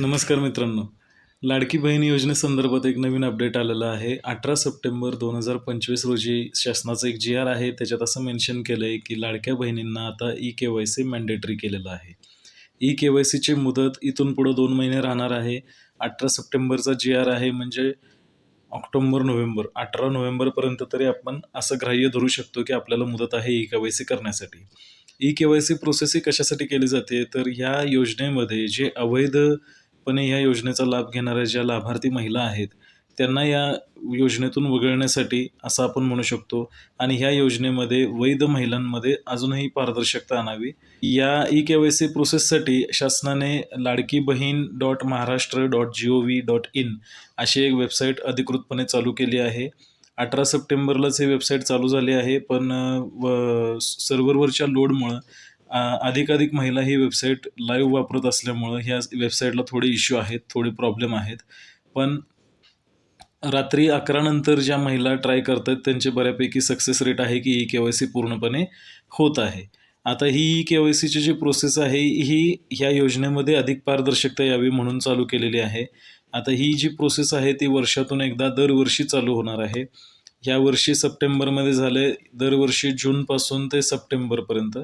नमस्कार मित्रांनो. लाडकी बहीण योजनेसंदर्भात एक नवीन अपडेट आलेलं आहे. अठरा सप्टेंबर दोन हजार पंचवीस रोजी शासनाचं एक जी आर आहे. त्याच्यात असं मेन्शन केलं आहे की लाडक्या बहिणींना आता E K Y C mandatory केलेलं आहे. ई के वाय सीची मुदत इथून पुढं दोन महिने राहणार आहे. अठरा सप्टेंबरचा जी आर आहे म्हणजे ऑक्टोबर नोव्हेंबर अठरा नोव्हेंबरपर्यंत तरी आपण असं ग्राह्य धरू शकतो की आपल्याला मुदत आहे ई के वाय सी करण्यासाठी. E K Y C process ही कशासाठी केली जाते? तर ह्या योजनेमध्ये जे अवैध निश्चितपणे या योजनेचा लाभ घेणाऱ्या ज्या लाभार्थी महिला आहेत त्यांना या योजनेतून वगळण्यासाठी असं आपण म्हणू शकतो. आणि ह्या योजनेमध्ये वैध महिलांमध्ये अजूनही पारदर्शकता आणावी. या ई के वाय सी प्रोसेससाठी शासनाने Ladki Bahin dot Maharashtra dot G O V dot in अशी एक वेबसाईट अधिकृतपणे चालू केली आहे. अठरा सप्टेंबरलाच ही वेबसाईट चालू झाली आहे पण व सर्व्हरवरच्या लोडमुळं अधिकाधिक महिला ही वेबसाईट लाईव्ह वापरत असल्यामुळं ह्या वेबसाईटला थोडे इश्यू आहेत थोडे प्रॉब्लेम आहेत. पण रात्री अकरानंतर ज्या महिला ट्राय करतात त्यांचे बऱ्यापैकी सक्सेस रेट आहे की ई के वाय सी पूर्णपणे होत आहे. आता ही ई के वाय सीची जी प्रोसेस आहे ही ह्या योजनेमध्ये अधिक पारदर्शकता यावी म्हणून चालू केलेली आहे. आता ही जी प्रोसेस आहे ती वर्षातून एकदा दरवर्षी चालू होणार आहे. या वर्षी सप्टेंबरमध्ये झाले दरवर्षी जूनपासून ते सप्टेंबरपर्यंत.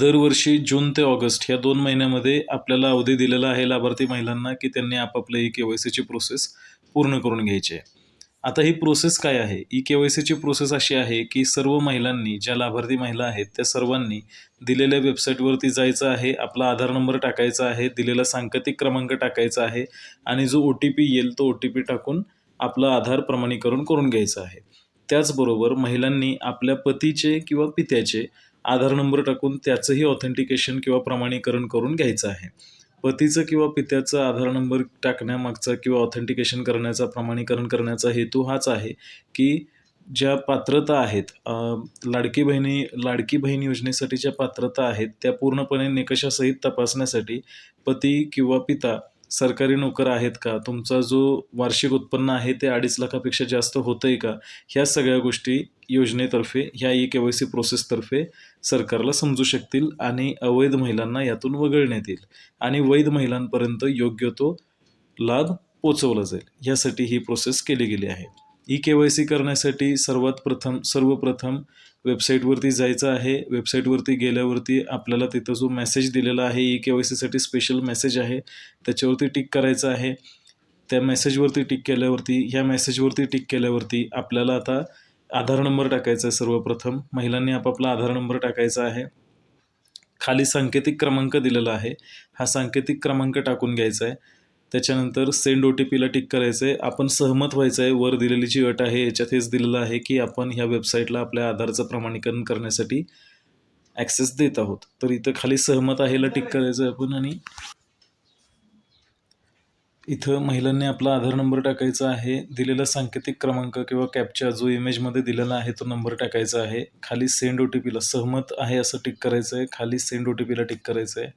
दरवर्षी जून ते ऑगस्ट या दोन महिन्यामध्ये आपल्याला अवधी दिलेला आहे लाभार्थी महिलांना की त्यांनी आपापल्या ई के वाय सीची प्रोसेस पूर्ण करून घ्यायची आहे. आता ही प्रोसेस काय आहे? ई के वाय सीची प्रोसेस अशी आहे की सर्व महिलांनी ज्या लाभार्थी महिला आहेत त्या सर्वांनी दिलेल्या वेबसाईटवरती जायचं आहे आपला आधार नंबर टाकायचा आहे दिलेला सांकेतिक क्रमांक टाकायचा आहे आणि जो ओ टी पी येईल तो ओ टी पी टाकून आपलं आधार प्रमाणीकरण करून घ्यायचं आहे. त्याचबरोबर महिलांनी आपल्या पतीचे किंवा पित्याचे आधार नंबर टाकून त्याचंही ऑथेंटिकेशन किंवा प्रमाणीकरण करून घ्यायचं आहे. पतीचं किंवा पित्याचं आधार नंबर टाकण्यामागचा किंवा ऑथेंटिकेशन करण्याचा प्रमाणीकरण करण्याचा हेतू हाच आहे की ज्या पात्रता आहेत लाडकी बहिणी लाडकी बहीण योजनेसाठी ज्या पात्रता आहेत त्या पूर्णपणे निकषासहित तपासण्यासाठी पती किंवा पिता सरकारी नोकर आहेत का? तुमचा जो वार्षिक उत्पन्न आहे ते अडीच लाखापेक्षा जास्त होतं आहे का? ह्या सगळ्या गोष्टी योजनेतर्फे ह्या ई के वाय सी प्रोसेसतर्फे सरकारला समजू शकतील आणि अवैध महिलांना यातून वगळण्यात येईल. आणि वैध महिलांपर्यंत योग्य तो लाभ पोचवला जाईल. यासाठी ही प्रोसेस केली गेली आहे. ई के वाय सी करण्यासाठी सर्वात प्रथम सर्वप्रथम वेबसाईटवरती जायचं आहे. वेबसाईटवरती गेल्यावरती आपल्याला तिथं जो मेसेज दिलेला आहे ई के वाय सीसाठी स्पेशल मेसेज आहे त्याच्यावरती टिक करायचं आहे. त्या मेसेजवरती टिक केल्यावरती ह्या मेसेजवरती टिक केल्यावरती आपल्याला आता आधार नंबर टाकायचा आहे सर्वप्रथम. महिलांनी आपापला आधार नंबर टाकायचा आहे. खाली सांकेतिक क्रमांक दिलेला आहे. हा सांकेतिक क्रमांक टाकून घ्यायचा आहे. त्याच्यानंतर सेंड ओ टी पीला टिक करायचं आहे आपण सहमत व्हायचं आहे वर दिलेली जी अट आहे याच्यात हेच दिलेलं आहे की आपण ह्या वेबसाईटला आपल्या आधारचं प्रमाणीकरण करण्यासाठी ॲक्सेस देत आहोत. तर इथं खाली सहमत आहेला टिक करायचं आहे आपण आणि इथं महिलांनी आपला आधार नंबर टाकायचा आहे. दिलेला सांकेतिक क्रमांक किंवा कॅपच्या जो इमेजमध्ये दिलेला आहे तो नंबर टाकायचा आहे. खाली सेंड ओ टी पीला सहमत आहे असं टिक करायचं आहे खाली सेंड ओ टी पीला टिक करायचं आहे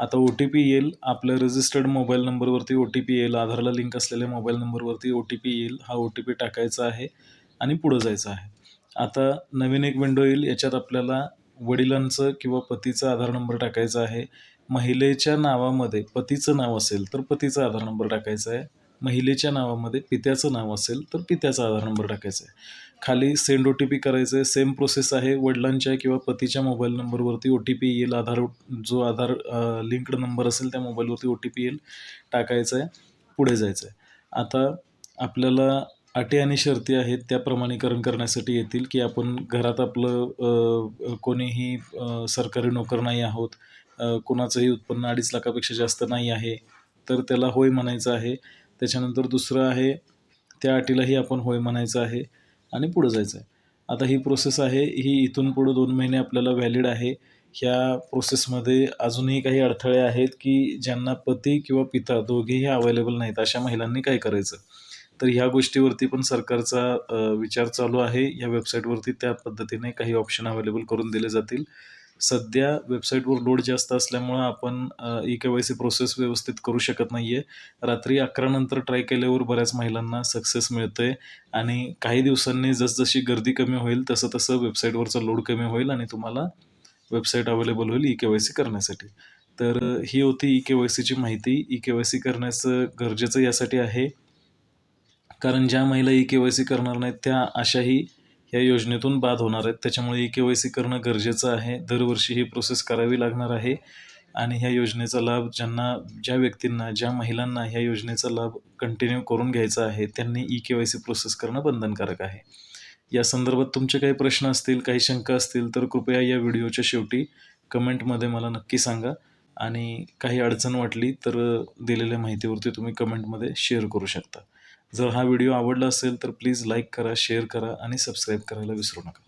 आता ओ टी पी येईल. आपल्या रजिस्टर्ड मोबाईल नंबरवरती ओ टी पी येईल. आधारला लिंक असलेल्या मोबाईल नंबरवरती ओ टी पी येईल. हा ओ टी पी टाकायचा आहे आणि पुढं जायचं आहे. आता नवीन एक विंडो येईल. याच्यात आपल्याला वडिलांचं किंवा पतीचा आधार नंबर टाकायचा आहे. महिलेच्या नावामध्ये पतीचं नाव असेल तर पतीचा आधार नंबर टाकायचा आहे. महिलेच्या नावामध्ये पित्याचं नाव असेल तर पित्याचा आधार नंबर टाकायचा आहे. खाली सेंड ओ टी पी करायचं आहे. सेम प्रोसेस आहे. वडिलांच्या किंवा पतीच्या मोबाईल नंबरवरती ओ टी पी येईल. आधार जो आधार लिंक्ड नंबर असेल त्या मोबाईलवरती ओ टी पी येईल. टाकायचं आहे. पुढे जायचं आहे. आता आपल्याला अटी आणि शर्ती आहेत त्या प्रमाणीकरण करण्यासाठी येतील की आपण घरात आपलं कोणीही सरकारी नोकर नाही आहोत कोणाचंही उत्पन्न अडीच लाखापेक्षा जास्त नाही आहे तर त्याला होय म्हणायचं आहे. त्याच्यानंतर दुसरं आहे त्या अटीलाही आपण होय म्हणायचं आहे आणि पुढं जायचं आहे. आता ही प्रोसेस आहे ही इथून पुढं दोन महिने आपल्याला व्हॅलिड आहे. ह्या प्रोसेसमध्ये अजूनही काही अडथळे आहेत की ज्यांना पती किंवा पिता दोघेही अवेलेबल नाहीत अशा महिलांनी काय करायचं? तर ह्या गोष्टीवरती पण सरकारचा विचार चालू आहे. या वेबसाईटवरती त्या पद्धतीने काही ऑप्शन अवेलेबल करून दिले जातील. सध्या वेबसाईटवर लोड जास्त असल्यामुळं आपण E K Y C process व्यवस्थित करू शकत नाही आहे रात्री अकरानंतर ट्राय केल्यावर बऱ्याच महिलांना सक्सेस मिळतं आहे आणि काही दिवसांनी जसजशी गर्दी कमी होईल तसं तसं वेबसाईटवरचा लोड कमी होईल आणि तुम्हाला वेबसाईट अवेलेबल होईल ई के वाय सी करण्यासाठी. तर ही होती ई के वाय सीची माहिती. ई के वाय सी करण्याचं गरजेचं यासाठी आहे. कारण ज्या महिला ई के वाय सी करणार नाहीत त्या अशाही या योजनेतून बाद होणार आहेत. त्याच्यामुळे ई के वाय सी करणं गरजेचं आहे. दरवर्षी ही प्रोसेस करावी लागणार आहे. आणि ह्या योजनेचा लाभ ज्यांना ज्या व्यक्तींना ज्या महिलांना ह्या योजनेचा लाभ कंटिन्यू करून घ्यायचा आहे त्यांनी E K Y C process करणं बंधनकारक आहे. या संदर्भात तुमचे काही प्रश्न असतील काही शंका असतील तर कृपया या व्हिडिओच्या शेवटी कमेंटमध्ये मला नक्की सांगा. आणि काही अडचण वाटली तर दिलेल्या माहितीवरती तुम्ही कमेंटमध्ये शेअर करू शकता. जर हा व्हिडिओ आवडला असेल तर प्लीज लाईक करा शेअर करा आणि सबस्क्राईब करायला विसरू नका.